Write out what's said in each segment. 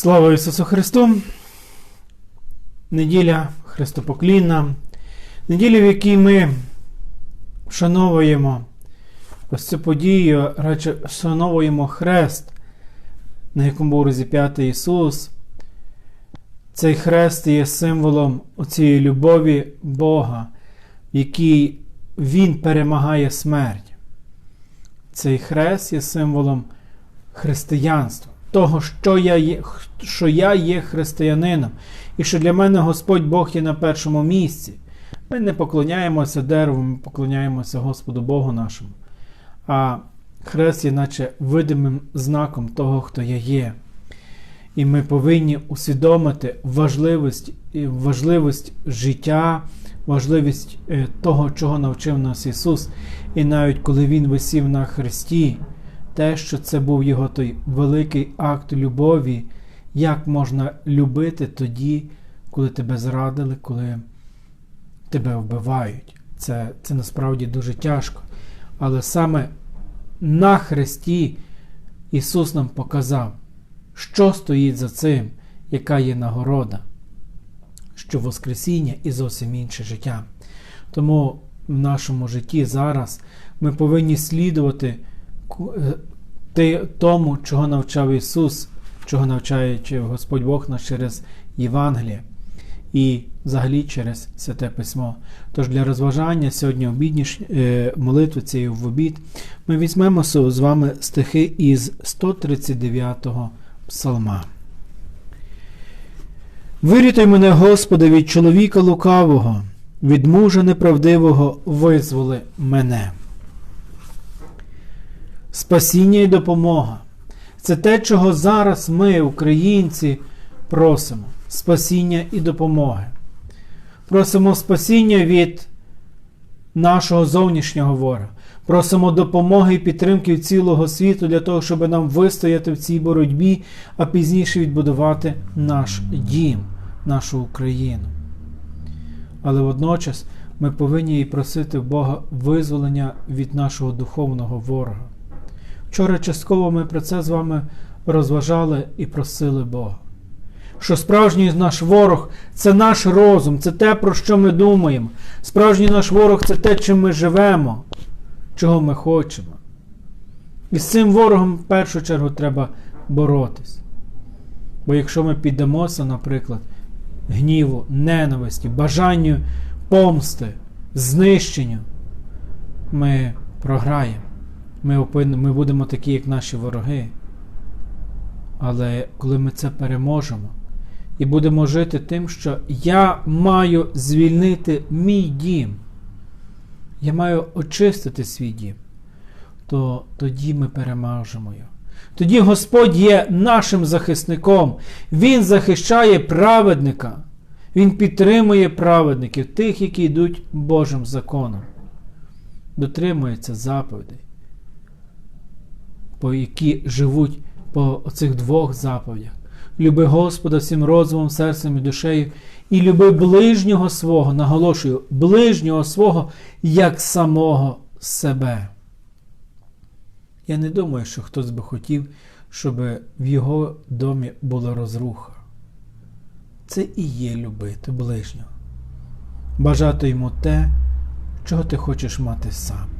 Слава Ісусу Христу! Неділя Христопоклінна, неділя, в якій ми вшановуємо ось цю подію, радше вшановуємо хрест, на якому був розіп'ятий Ісус. Цей хрест є символом оцієї любові Бога, в якій Він перемагає смерть. Цей хрест є символом християнства того, що я є, що я є християнином, і що для мене Господь Бог є на першому місці. Ми не поклоняємося дереву, ми поклоняємося Господу Богу нашому. А хрест є наче видимим знаком того, хто я є. І ми повинні усвідомити важливість важливість життя, важливість е, того, чого навчив нас Ісус. І навіть коли Він висів на хресті, те, що це був його той великий акт любові, як можна любити тоді, коли тебе зрадили, коли тебе вбивають. Це, Це насправді дуже тяжко. Але саме на Христі Ісус нам показав, що стоїть за цим, яка є нагорода, що Воскресіння і зовсім інше життя. Тому в нашому житті зараз ми повинні слідувати тому, чого навчав Ісус, чого навчає Господь Бог нас через Євангеліє і взагалі через Святе Письмо. Тож для розважання сьогодні обідніш, е, молитви цієї в обід ми візьмемо з вами стихи із 139-го псалма. Вирятуй мене, Господи, від чоловіка лукавого, від мужа неправдивого визволи мене. Спасіння і допомога. Це те, чого зараз ми, українці, просимо. Спасіння і допомоги. Просимо спасіння від нашого зовнішнього ворога. Просимо допомоги і підтримки цілого світу для того, щоб нам вистояти в цій боротьбі, а пізніше відбудувати наш дім, нашу Україну. Але водночас ми повинні і просити Бога визволення від нашого духовного ворога. Вчора частково ми про це з вами розважали і просили Бога. Що справжній наш ворог це наш розум, це те, про що ми думаємо. Справжній наш ворог це те, чим ми живемо, чого ми хочемо. І з цим ворогом в першу чергу треба боротись. Бо якщо ми піддамося, наприклад, гніву, ненависті, бажанню помсти, знищенню, ми програємо. Ми опин... ми будемо такі, як наші вороги. Але коли ми це переможемо і будемо жити тим, що я маю звільнити мій дім, я маю очистити свій дім, то тоді ми переможемо його. Тоді Господь є нашим захисником. Він захищає праведника. Він підтримує праведників, тих, які йдуть Божим законом, дотримується заповідей по які живуть по цих двох заповідях. Люби Господа всім розумом, серцем і душею, і люби ближнього свого, наголошую, ближнього свого як самого себе. Я не думаю, що хтось би хотів, щоб в його домі була розруха. Це і є любити ближнього. Бажати йому те, чого ти хочеш мати сам.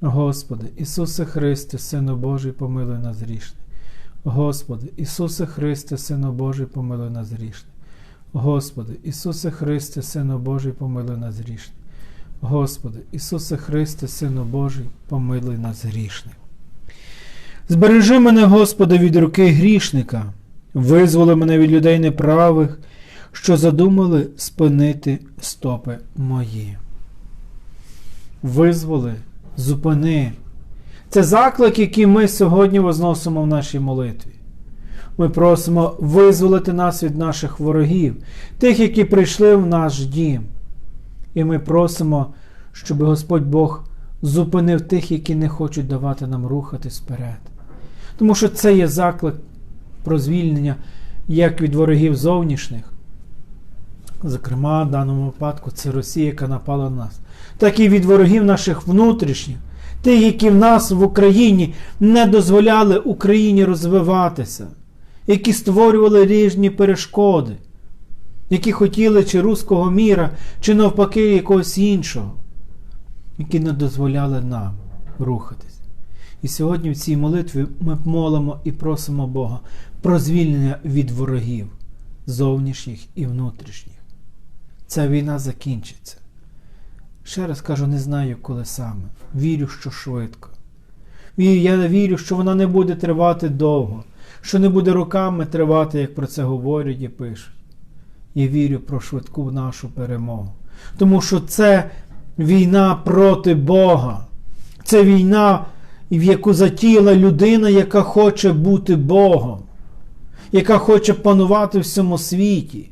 Господи, Ісусе Христе, Сину Божий, помилуй нас грішний. Господи, Ісусе Христе, Сину Божий, помилуй нас грішний. Господи, Ісусе Христе, Сину Божий, помилуй нас грішних. Господи, Ісусе Христе, Сину Божий, помилуй нас грішних. Збережи мене, Господи, від руки грішника, визволи мене від людей неправих, що задумали спинити стопи мої. Визволи, зупини. Це заклик, який ми сьогодні возносимо в нашій молитві. Ми просимо визволити нас від наших ворогів, тих, які прийшли в наш дім. І ми просимо, щоб Господь Бог зупинив тих, які не хочуть давати нам рухатись вперед. Тому що це є заклик про звільнення як від ворогів зовнішніх. Зокрема, в даному випадку це Росія, яка напала на нас, так і від ворогів наших внутрішніх, тих, які в нас в Україні не дозволяли Україні розвиватися, які створювали різні перешкоди, які хотіли чи руського міра, чи навпаки якогось іншого, які не дозволяли нам рухатись. І сьогодні в цій молитві ми молимо і просимо Бога про звільнення від ворогів зовнішніх і внутрішніх. Ця війна закінчиться. Ще раз кажу, не знаю, коли саме. Вірю, що швидко. Я вірю, що вона не буде тривати довго, що не буде роками тривати, як про це говорять і пишуть. Я вірю про швидку нашу перемогу. Тому що це війна проти Бога. Це війна, в яку затіяла людина, яка хоче бути Богом, яка хоче панувати в всьому світі.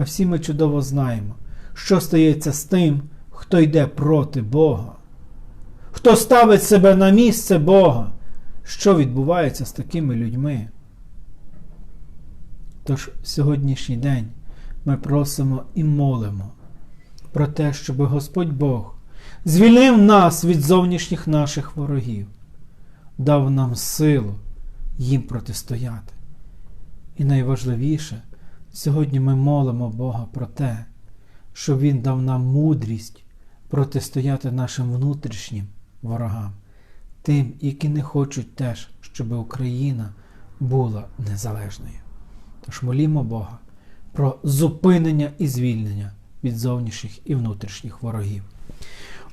А всі ми чудово знаємо, що стається з тим, хто йде проти Бога, хто ставить себе на місце Бога, що відбувається з такими людьми. Тож сьогоднішній день ми просимо і молимо про те, щоб Господь Бог звільнив нас від зовнішніх наших ворогів, дав нам силу їм протистояти. І найважливіше, сьогодні ми молимо Бога про те, щоб Він дав нам мудрість протистояти нашим внутрішнім ворогам, тим, які не хочуть теж, щоб Україна була незалежною. Тож молімо Бога про зупинення і звільнення від зовнішніх і внутрішніх ворогів.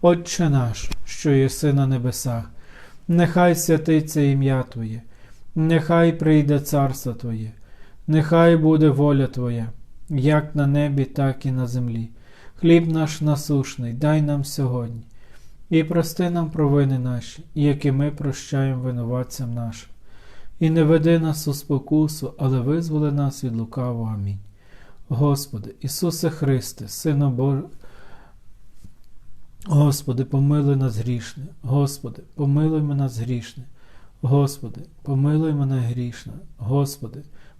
Отче наш, що єси на небесах, нехай святиться ім'я Твоє, нехай прийде царство Твоє, нехай буде воля Твоя, як на небі, так і на землі. Хліб наш насушний, дай нам сьогодні, і прости нам провини наші, які ми прощаємо винуватцям нашим. І не веди нас у спокусу, але визволи нас від лукавого. Амінь. Господи, Ісусе Христе, Сину Божий, Господи, помилуй нас грішне, Господи, помилуй мене грішне, Господи, помилуй мене грішне, Господи,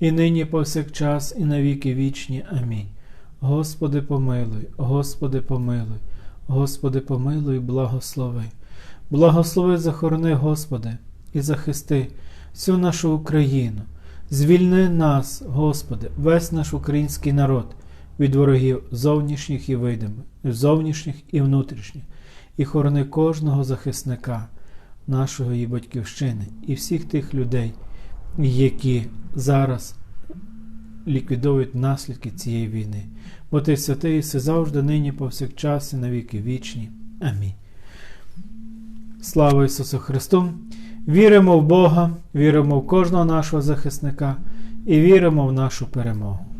і нині повсякчас, і навіки вічні. Амінь. Господи, помилуй, Господи, помилуй, Господи, помилуй, благослови. Благослови, захорони, Господи, і захисти всю нашу Україну. Звільни нас, Господи, весь наш український народ від ворогів зовнішніх і видимих, зовнішніх і внутрішніх, і хорони кожного захисника нашої батьківщини і всіх тих людей, які зараз ліквідовують наслідки цієї війни. Бо ти святий, си завжди, нині, повсякчас, і навіки вічні. Амінь. Слава Ісусу Христу! Віримо в Бога, віримо в кожного нашого захисника і віримо в нашу перемогу.